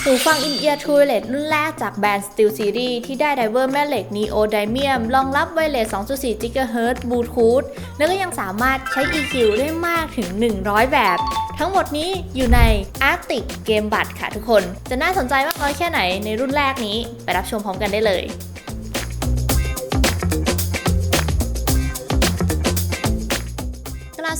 หูฟัง In-ear t o i l e t รุ่นแรกจากแบรนด์ Steel Series ที่ได้ไดเวอร์แม่เหล็ก Neodymium รองรับไวเลส 2.4 GHz Bluetooth และก็ยังสามารถใช้ EQ ได้มากถึง 100 แบบ ทั้งหมดนี้อยู่ใน Arctic Game Bud ค่ะทุกคน จะน่าสนใจมากน้อยแค่ไหนในรุ่นแรกนี้ ไปรับชมพร้อมกันได้เลย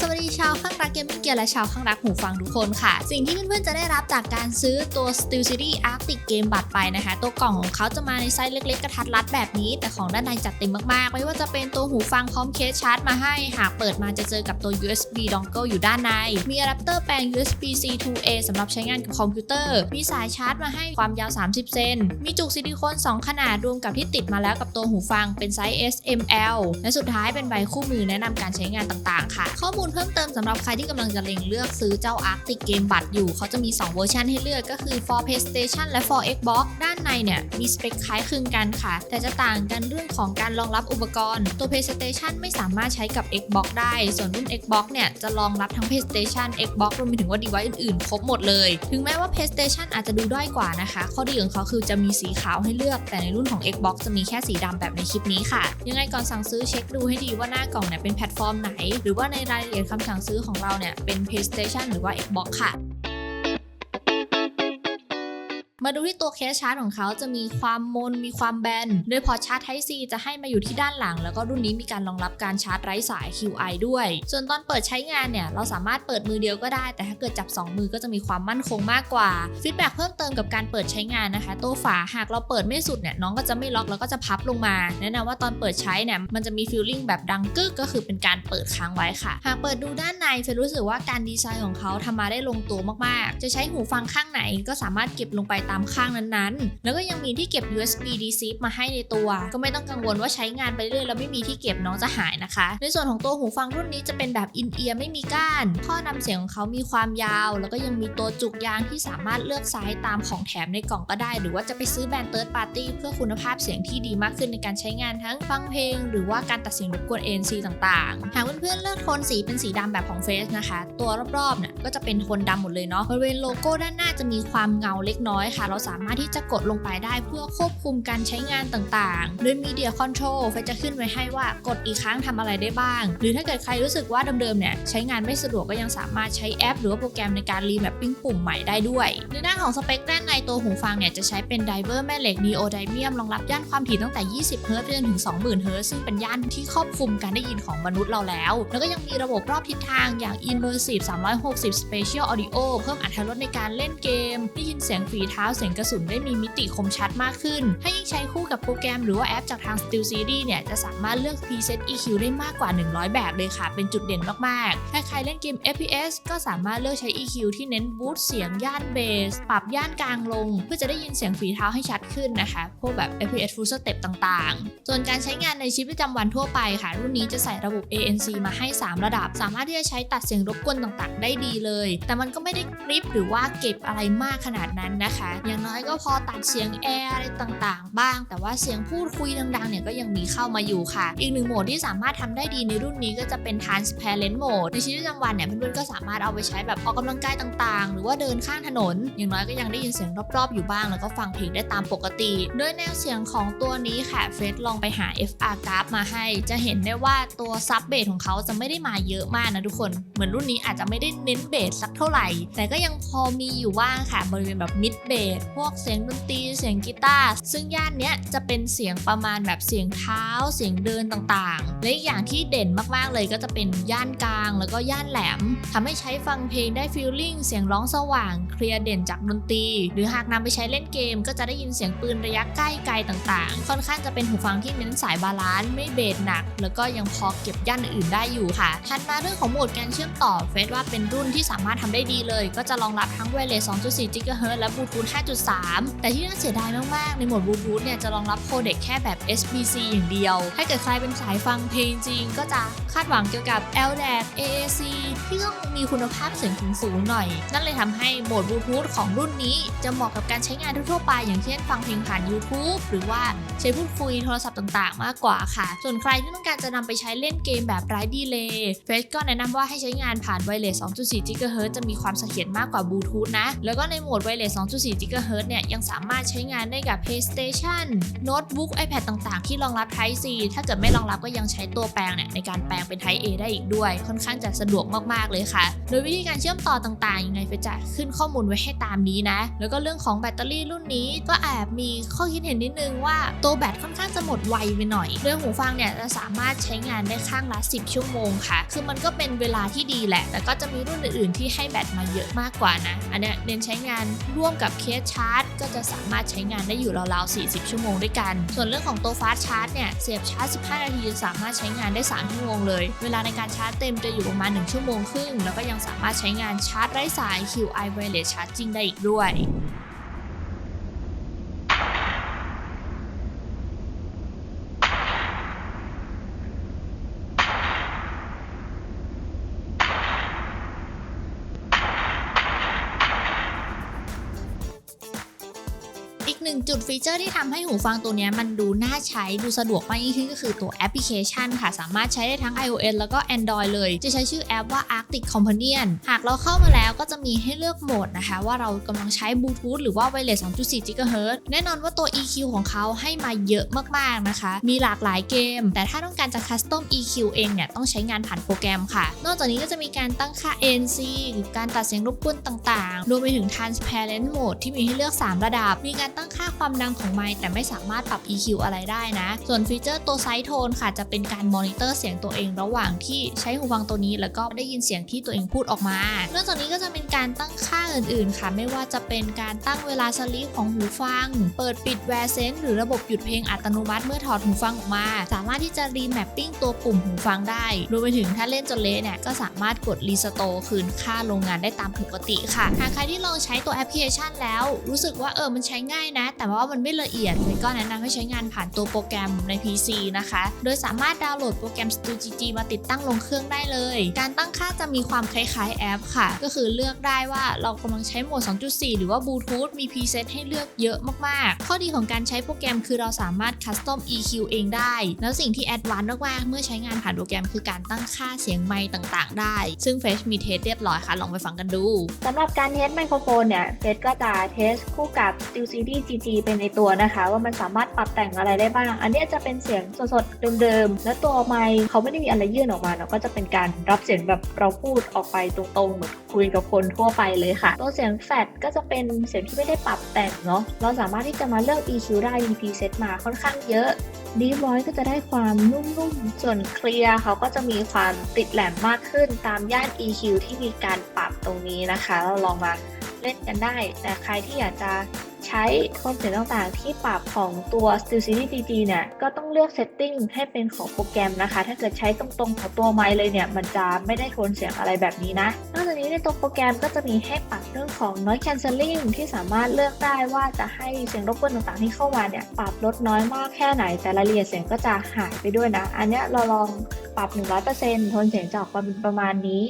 สวัสดีชาวข้างรักเกมมิ่งเกียร์และชาวข้างรักหูฟังทุกคนค่ะ สิ่งที่เพื่อนๆจะได้รับจากการซื้อตัว Steel Series Arctic Game Bud ไปนะคะ ตัวกล่องของเขาจะมาในไซส์เล็กๆ กระทัดรัดแบบนี้ แต่ของด้านในจัดเต็มมากๆ ไม่ว่าจะเป็นตัวหูฟังพร้อมเคสชาร์จมาให้ หากเปิดมาจะเจอกับตัว USB dongle อยู่ด้านใน มีอะแดปเตอร์แปลง USB C to A สำหรับใช้งานกับคอมพิวเตอร์ มีสายชาร์จมาให้ความยาว 30 เซน มีจุกซิลิโคน2 ขนาดรวมกับที่ติดมาแล้วกับตัวหูฟังเป็นไซส์ S M L และสุดท้ายเป็นใบคู่มือแนะนำการใช้งานต่างๆ ค่ะ ข้อมูลเพิ่มเติมสำหรับใครที่กำลังจะเล็งเลือกซื้อเจ้า Arctic Game Bud อยู่ เขาจะมี 2 เวอร์ชันให้เลือกก็คือ for PlayStation และ for Xbox ด้านในเนี่ยมีสเปคคล้ายคลึงกันค่ะ แต่จะต่างกันเรื่องของการรองรับอุปกรณ์ ตัว PlayStation ไม่สามารถใช้กับ Xbox ได้ ส่วนรุ่น Xbox เนี่ยจะรองรับทั้ง PlayStation Xbox รวมไปถึงว่า device อื่นๆ ครบหมดเลย ถึงแม้ว่า PlayStation อาจจะดูด้อยกว่านะคะ ข้อดีของเขาคือจะมีสีขาวให้เลือก แต่ในรุ่นของ Xbox จะมีแค่สีดำแบบในคลิปนี้ค่ะ ยังไงก่อนสั่งซื้อเช็คดูให้ดีว่าหน้ากล่องเนี่ยเป็นแพลตฟอร์มไหน หรือว่าในรายละเอียดคำสั่งซื้อของเราเนี่ยเป็น PlayStation หรือว่า Xbox ค่ะ มาดูที่ตัวเคสชาร์จของเขาจะมีความมน มีความแบน โดยพอชาร์จ Type C จะให้มาอยู่ที่ด้านหลัง แล้วก็รุ่นนี้มีการรองรับการชาร์จไร้สาย QI ด้วย ส่วนตอนเปิดใช้งานเนี่ย เราสามารถเปิดมือเดียวก็ได้ แต่ถ้าเกิดจับ 2 มือก็จะมีความมั่นคงมากกว่า ฟีดแบ็กเพิ่มเติมกับการเปิดใช้งานนะคะ ตัวฝาหากเราเปิดไม่สุดเนี่ยน้องก็จะไม่ล็อกแล้วก็จะพับลงมา แนะนำว่าตอนเปิดใช้เนี่ยมันจะมีฟีลลิ่งแบบดังกึกก็คือเป็นการเปิดค้างไว้ค่ะ หากเปิดดูด้านในเฟยรู้สึกว่าการดีไซน์ของเขาทำมาได้ลงตัวมากๆ จะใช้หูฟังข้างไหนก็สามารถเก็บลงไปตามข้างนั้นๆ แล้วก็ยังมีที่เก็บ USB D zip มาให้ในตัว ก็ไม่ต้องกังวลว่าใช้งานไปเรื่อยแล้วไม่มีที่เก็บน้องจะหายนะคะ ในส่วนของตัวหูฟังรุ่นนี้จะเป็นแบบอินเอียร์ไม่มีก้านท่อนำเสียงของเขามีความยาว แล้วก็ยังมีตัวจุกยางที่สามารถเลือกไซส์ตามของแถมในกล่องก็ได้ หรือว่าจะไปซื้อแบรนด์เติร์ดปาร์ตี้เพื่อคุณภาพเสียงที่ดีมากขึ้นในการใช้งานทั้งฟังเพลง หรือว่าการตัดเสียงรบกวน ANC ต่างๆ หากเพื่อนๆเลือกโทนสีเป็นสีดำแบบของเฟสนะคะ ตัวรอบๆเนี่ยก็จะเป็นโทนดำหมดเลยเนาะบริเวณโลโก้ด้านหน้าจะมีความเงาเล็กน้อยค่ะเราสามารถที่จะกดลงไปได้เพื่อควบคุมการใช้งานต่างๆ โดย Media Control เฟจะขึ้นไว้ให้ว่ากดอีกครั้งทำอะไรได้บ้าง หรือถ้าเกิดใครรู้สึกว่าเดิมๆเนี่ยใช้งานไม่สะดวกก็ยังสามารถใช้แอป หรือว่าโปรแกรมในการรีแมปปิ้งปุ่มใหม่ได้ด้วย ในด้านของสเปคด้านในตัวหูฟังเนี่ยจะใช้เป็นไดเวอร์แม่เหล็ก Neodymium รองรับย่านความถี่ตั้งแต่ 20 เฮิร์ตซ์ไปจนถึง 20,000 เฮิร์ตซ์ซึ่งเป็นย่านที่ครอบคลุมการได้ยินของมนุษย์เราแล้ว แล้วก็ยังมีระบบรอบทิศทางอย่าง Immersive 360 Spatial Audio เพิ่มอรรถรสในการเล่นเกม ได้ยินเสียงฝีเท้าเสียงกระสุนได้มีมิติคมชัดมากขึ้น ถ้ายิ่งใช้คู่กับโปรแกรมหรือว่าแอปจากทาง Steel Series เนี่ยจะสามารถเลือก preset EQ ได้มากกว่า 100 แบบเลยค่ะ เป็นจุดเด่นมากๆ ถ้าใครเล่นเกม FPS ก็สามารถเลือกใช้ EQ ที่เน้นบูสต์เสียงย่านเบส ปรับย่านกลางลง เพื่อจะได้ยินเสียงฝีเท้าให้ชัดขึ้นนะคะ พวกแบบ FPS full step ต่างๆ ส่วนการใช้งานในชีวิตประจำวันทั่วไปค่ะ รุ่นนี้จะใส่ระบบ ANC มาให้ 3 ระดับ สามารถที่จะใช้ตัดเสียงรบกวนต่างๆ ได้ดีเลย แต่มันก็ไม่ได้กริปหรือว่าเก็บอะไรมากขนาดนั้นนะคะอย่างน้อยก็พอตัดเสียงแอร์อะไรต่างๆ บ้าง แต่ว่าเสียงพูดคุยดังๆเนี่ยก็ยังมีเข้ามาอยู่ค่ะ อีกหนึ่งโหมดที่สามารถทำได้ดีในรุ่นนี้ก็จะเป็น transparent mode ในชีวิตประจำวันเนี่ยเพื่อนๆก็สามารถเอาไปใช้แบบออกกำลังกายต่างๆ หรือว่าเดินข้างถนน อย่างน้อยก็ยังได้ยินเสียงรอบๆอยู่บ้าง แล้วก็ฟังเพลงได้ตามปกติ โดยแนวเสียงของตัวนี้ค่ะเฟสลองไปหา FR graph มาให้ จะเห็นได้ว่าตัวซับเบสของเขาจะไม่ได้มาเยอะมากนะทุกคน เหมือนรุ่นนี้อาจจะไม่ได้เน้นเบสสักเท่าไหร่ แต่ก็ยังพอมีอยู่ว่างค่ะบริเวณแบบมิดเบสพวกเสียงดนตรีเสียงกีตาร์ซึ่งย่านเนี้ยจะเป็นเสียงประมาณแบบเสียงเท้า เสียงเดินต่างๆ และอย่างที่เด่นมากๆเลยก็จะเป็นย่านกลาง แล้วก็ย่านแหลมทำให้ใช้ฟังเพลงได้ฟีลลิ่งเสียงร้องสว่างเคลียร์เด่นจากดนตรี หรือหากนำไปใช้เล่นเกม ก็จะได้ยินเสียงปืนระยะใกล้ไกลต่างๆ ค่อนข้างจะเป็นหูฟังที่เน้นสายบาลานซ์ไม่เบสหนัก แล้วก็ยังพอเก็บย่านอื่นได้อยู่ค่ะถัดมาเรื่องของโหมดการเชื่อมต่อเฟสว่าเป็นรุ่นที่สามารถทำได้ดีเลย ก็จะรองรับทั้งไวเลส2.4 GHz และบลูทูธ5.3 แต่ที่น่าเสียดายมาก ๆ ในโหมดบลูทูธเนี่ยจะรองรับโคเด็กแค่แบบ SBC อย่างเดียว ถ้าเกิดใครเป็นสายฟังเพลงจริง ก็จะคาดหวังเกี่ยวกับ LDAC AAC ที่ต้องมีคุณภาพเสียงถึงสูงหน่อย นั่นเลยทำให้โหมดบลูทูธของรุ่นนี้จะเหมาะกับการใช้งานทั่วๆไป อย่างเช่นฟังเพลงผ่าน YouTube หรือว่า ใช้พูดคุยโทรศัพท์ต่างๆ มากกว่าค่ะ ส่วนใครที่ต้องการจะนำไปใช้เล่นเกมแบบไร้ดีเลย์เฟสก็แนะนำว่าให้ใช้งานผ่านไวเลส 2.4 GHz จะมีความเสถียรมากกว่าบลูทูธนะ แล้วก็ในโหมดไวเลส 2.4 GHz เนี่ยยังสามารถใช้งานได้กับ PlayStation โน้ตบุ๊ก iPad ต่างๆ ที่รองรับ Type C ถ้าเกิดไม่รองรับก็ยังใช้ตัวแปลงเนี่ยในการแปลงเป็น Type A ได้อีกด้วย ค่อนข้างจะสะดวกมากๆเลยค่ะ โดยวิธีการเชื่อมต่อต่างๆยังไงเฟซจะขึ้นข้อมูลไว้ให้ตามนี้นะ แล้วก็เรื่องของแบตเตอรี่รุ่นนี้ก็แอบมีข้อคิดเห็นนิดนึงว่าตัวแบตค่อนข้างจะหมดไวไปหน่อยเรื่องหูฟังเนี่ยจะสามารถใช้งานได้ข้างละ 10 ชั่วโมงค่ะ คือมันก็เป็นเวลาที่ดีแหละ แต่ก็จะมีรุ่นอื่นๆที่ให้แบตมาเยอะมากกว่านะ อันเนี้ยเน้นใช้งานร่วมกับเคสชาร์จ ก็จะสามารถใช้งานได้อยู่ราวๆ 40 ชั่วโมงด้วยกัน ส่วนเรื่องของตัวฟาสชาร์จเนี่ย เสียบชาร์จ 15 นาทีจะสามารถใช้งานได้ 3 ชั่วโมงเลย เวลาในการชาร์จเต็มจะอยู่ประมาณ 1 ชั่วโมงครึ่ง แล้วก็ยังสามารถใช้งานชาร์จไร้สาย QI Wireless Charging ได้อีกด้วย จุดฟีเจอร์ที่ทำให้หูฟังตัวนี้มันดูน่าใช้ดูสะดวกมากยิ่งขึ้นก็คือตัวแอปพลิเคชันค่ะ สามารถใช้ได้ทั้ง iOS แล้วก็ Android เลย จะใช้ชื่อแอปว่า Arctic Companion หากเราเข้ามาแล้วก็จะมีให้เลือกโหมดนะคะ ว่าเรากำลังใช้บลูทูธหรือว่า Wireless 2.4 GHz แน่นอนว่าตัว EQ ของเขาให้มาเยอะมากๆนะคะ มีหลากหลายเกม แต่ถ้าต้องการจะ Custom EQ เองเนี่ยต้องใช้งานผ่านโปรแกรมค่ะ นอกจากนี้ก็จะมีการตั้งค่า ANC หรือการตัดเสียงรบกวนต่าง รวมไปถึง Transparent Mode ที่มีให้เลือก 3 ระดับ มีการตั้งค่าความดังของไมค์แต่ไม่สามารถปรับ EQ อะไรได้นะ ส่วนฟีเจอร์ตัวไซโทนค่ะจะเป็นการมอนิเตอร์เสียงตัวเองระหว่างที่ใช้หูฟังตัวนี้ แล้วก็ได้ยินเสียงที่ตัวเองพูดออกมานอกจากนี้ก็จะเป็นการตั้งค่าอื่นๆ ค่ะ ไม่ว่าจะเป็นการตั้งเวลาสลีปของหูฟัง เปิดปิดแวร์เซนหรือระบบหยุดเพลงอัตโนมัติเมื่อถอดหูฟังออกมา สามารถที่จะรีแมปปิ้งตัวปุ่มหูฟังได้รวมไปถึงถ้าเล่นจนเละเนี่ยก็สามารถกดรีสโตร์คืนค่าโรงงานได้ตามปกติค่ะหากใครที่ลองใช้ตัวแอปพลิเคชันแล้ว รู้สึกว่าเออมันใช้ง่ายนะ แต่ว่ามันไม่ละเอียดเลยก็แนะนำให้ใช้งานผ่านตัวโปรแกรมใน PC นะคะ โดยสามารถดาวน์โหลดโปรแกรม StuGG มาติดตั้งลงเครื่องได้เลย การตั้งค่าจะมีความคล้ายๆแอปค่ะ ก็คือเลือกได้ว่าเรากำลังใช้โหมด 2.4 หรือว่าบลูทูธมี preset ให้เลือกเยอะมากๆ ข้อดีของการใช้โปรแกรมคือเราสามารถ custom EQ เองได้ แล้วสิ่งที่แอดวานซ์มากๆเมื่อใช้งานผ่านโปรแกรมคือการตั้งค่าเสียงไมค์ต่าง ๆ ได้ ซึ่ง Fresh มีเทสเรียบร้อยค่ะลองไปฟังกันดูสำหรับการเทสไมโครโฟนเนี่ยเฟสก็จะเทสคู่กับ SteelSeries GG เป็นในตัวนะคะ ว่ามันสามารถปรับแต่งอะไรได้บ้าง อันนี้จะเป็นเสียงสดๆเดิมๆ และตัวไมค์เขาไม่ได้มีอะไรยื่นออกมาเนาะก็จะเป็นการรับเสียงแบบเราพูดออกไปตรงๆ เหมือนคุยกับคนทั่วไปเลยค่ะ ตัวเสียงแฟดก็จะเป็นเสียงที่ไม่ได้ปรับแต่งเนาะเราสามารถที่จะมาเลือก EQ ได้มี preset มาค่อนข้างเยอะ Deep Voice ก็จะได้ความนุ่มๆ ส่วนเคลียร์เขาก็จะมีความติดแหลมมากขึ้นตามย่าน EQ ที่มีการปรับตรงนี้นะคะ เราลองมาเล่นกันได้ แต่ใครที่อยากจะใช้โทนเสียงต่างๆ ที่ปรับของตัว SteelSeries GG เนี่ยก็ต้องเลือก setting ให้เป็นของโปรแกรมนะคะ ถ้าเกิดใช้ตรงๆของตัวไมค์เลยเนี่ย มันจะไม่ได้โทนเสียงอะไรแบบนี้นะ นอกจากนี้ในตัวโปรแกรมก็จะมีให้ปรับเรื่องของ noise cancelling ที่สามารถเลือกได้ว่าจะให้เสียงรบกวนต่างๆ ที่เข้ามาเนี่ยปรับลดน้อยมากแค่ไหน แต่รายละเอียดเสียงก็จะหายไปด้วยนะ อันเนี้ยเราลองปรับ 100%โทนเสียงจะออกมาเป็นประมาณนี้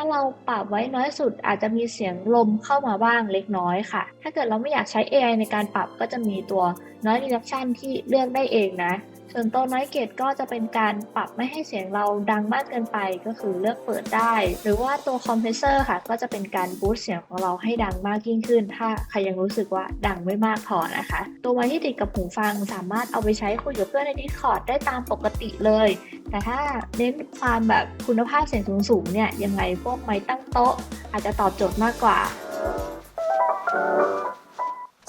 ถ้าเราปรับไว้น้อยสุดอาจจะมีเสียงลมเข้ามาบ้างเล็กน้อยค่ะ ถ้าเกิดเราไม่อยากใช้ AI ในการปรับก็จะมีตัว noise reduction ที่เลือกได้เองนะ ส่วนตัว noise gate ก็จะเป็นการปรับไม่ให้เสียงเราดังมากเกินไปก็คือเลือกเปิดได้ หรือว่าตัว compressor ค่ะ ก็จะเป็นการ boost เสียงของเราให้ดังมากยิ่งขึ้น ถ้าใครยังรู้สึกว่าดังไม่มากพอนะคะ ตัวไมค์ที่ติดกับหูฟังสามารถเอาไปใช้คุยกับเพื่อนใน Discord ได้ตามปกติเลย แต่ถ้าเน้นความแบบคุณภาพเสียงสูงๆเนี่ยยังไงพวกไม้ตั้งโต๊ะ อาจจะตอบโจทย์มากกว่า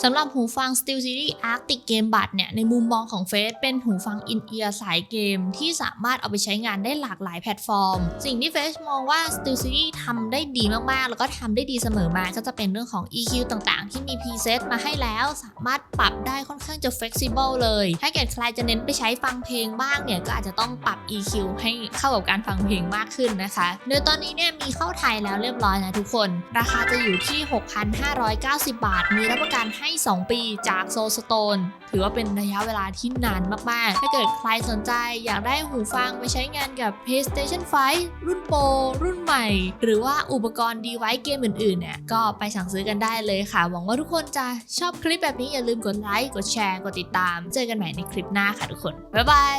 สำหรับหูฟัง SteelSeries Arctic Game Buds เนี่ย ในมุมมองของเฟสเป็นหูฟัง in-ear สายเกม ที่สามารถเอาไปใช้งานได้หลากหลายแพลตฟอร์ม สิ่งที่เฟสมองว่า SteelSeries ทำได้ดีมาก ๆ แล้วก็ทำได้ดีเสมอมา ก็จะเป็นเรื่องของ EQ ต่างๆ ที่มี preset มาให้แล้ว สามารถปรับได้ค่อนข้างจะ flexible เลย ถ้าเกิดใครจะเน้นไปใช้ฟังเพลงบ้างเนี่ย ก็อาจจะต้องปรับ EQ ให้เข้ากับการฟังเพลงมากขึ้นนะคะโดยตอนนี้เนี่ยมีเข้าไทยแล้วเรียบร้อยนะทุกคน ราคาจะอยู่ที่ 6,590 บาท มีรับประกันให้2 ปีจากโซสโตนถือว่าเป็นระยะเวลาที่นานมาก ๆ ถ้าเกิดใครสนใจอยากได้หูฟังไปใช้งานกับ PlayStation 5 รุ่นโปรรุ่นใหม่ หรือว่าอุปกรณ์ดีไวเกมอื่น ๆ เนี่ย ก็ไปสั่งซื้อกันได้เลยค่ะ หวังว่าทุกคนจะชอบคลิปแบบนี้อย่าลืมกดไลค์ กดแชร์ กดติดตาม เจอกันใหม่ในคลิปหน้าค่ะทุกคน บ๊ายบาย